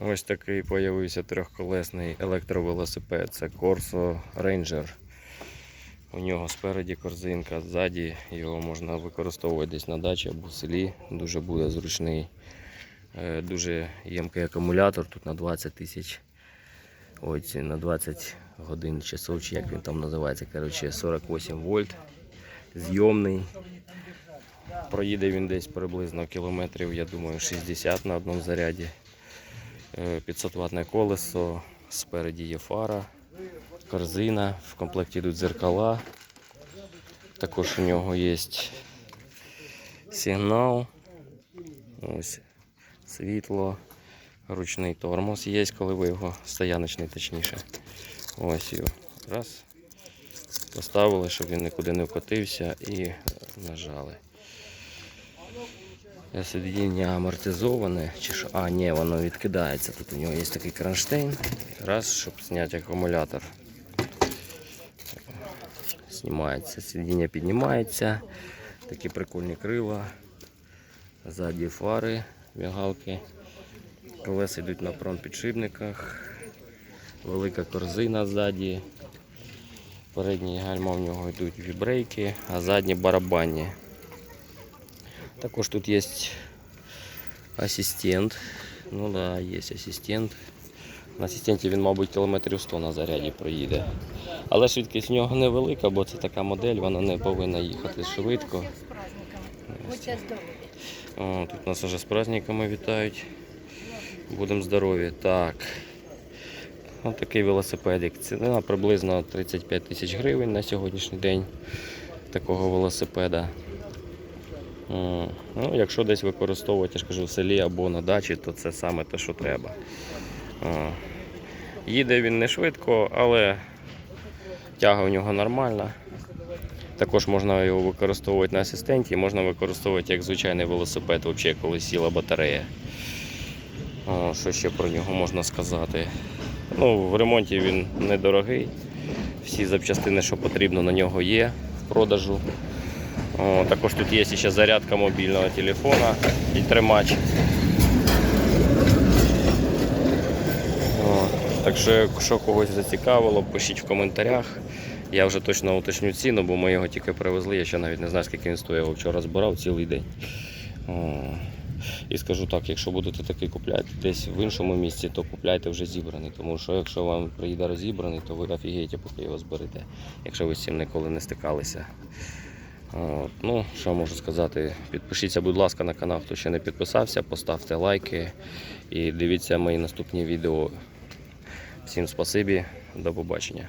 Ось такий появився трьохколесний електровелосипед. Це Corso Ranger. У нього спереді корзинка, ззаді його можна використовувати десь на дачі або в селі. Дуже буде зручний. Е, Дуже ємкий акумулятор, тут на 20 тисяч. Ось на 20 годин часов, чи як він там називається. Коротше, 48 вольт. Зйомний. Проїде він десь приблизно кілометрів, я думаю, 60 на одному заряді. Е, 500 ватне колесо, спереді є фара, корзина, в комплекті йдуть зеркала. Також у нього є сигнал, ось світло, ручний тормоз є, коли ви його стояночний точніше. Ось його. Раз. Поставили, щоб він нікуди не вкотився і е, нажали. Сидіння амортизоване, чи що? А, ні, воно відкидається. Тут у нього є такий кронштейн. Раз, щоб зняти акумулятор. Знімається. Сидіння піднімається. Такі прикольні крила. Ззаді фари, мігалки. Колеса йдуть на підшипниках. Велика корзина ззаді. Передні гальма в нього йдуть вібрейки, а задні барабанні. Також тут є асистент. Ну да, є асистент. На асистенті він, мабуть, кілометрів 100 на заряді проїде. Але швидкість в нього невелика, бо це така модель, вона не повинна їхати швидко. О, тут нас вже з праздниками вітають. Будемо здорові. Так. Ось такий велосипедик. Ціна приблизно 35 тисяч гривень на сьогоднішній день такого велосипеда. Ну, якщо десь використовувати, я ж кажу, в селі або на дачі, то це саме те, що треба. Їде він не швидко, але тяга у нього нормальна. Також можна його використовувати на асистенті, можна використовувати як звичайний велосипед, взагалі, коли сіла батарея. Що ще про нього можна сказати? Ну, в ремонті він недорогий. Всі запчастини, що потрібно, на нього є в продажу. Також тут є ще зарядка мобільного телефона і тримач. Так що, якщо когось зацікавило, пишіть в коментарях. Я вже точно уточню ціну, бо ми його тільки привезли. Я ще навіть не знаю, скільки він стоїть. Я його вчора збирав цілий день. І скажу так, якщо будете такий купляти десь в іншому місці, то купляйте вже зібраний. Тому що якщо вам приїде розібраний, то ви офігієте, поки його зберете, якщо ви з цим ніколи не стикалися. От, ну, що можу сказати, підпишіться, будь ласка, на канал, хто ще не підписався, поставте лайки і дивіться мої наступні відео. Всім спасибі, до побачення.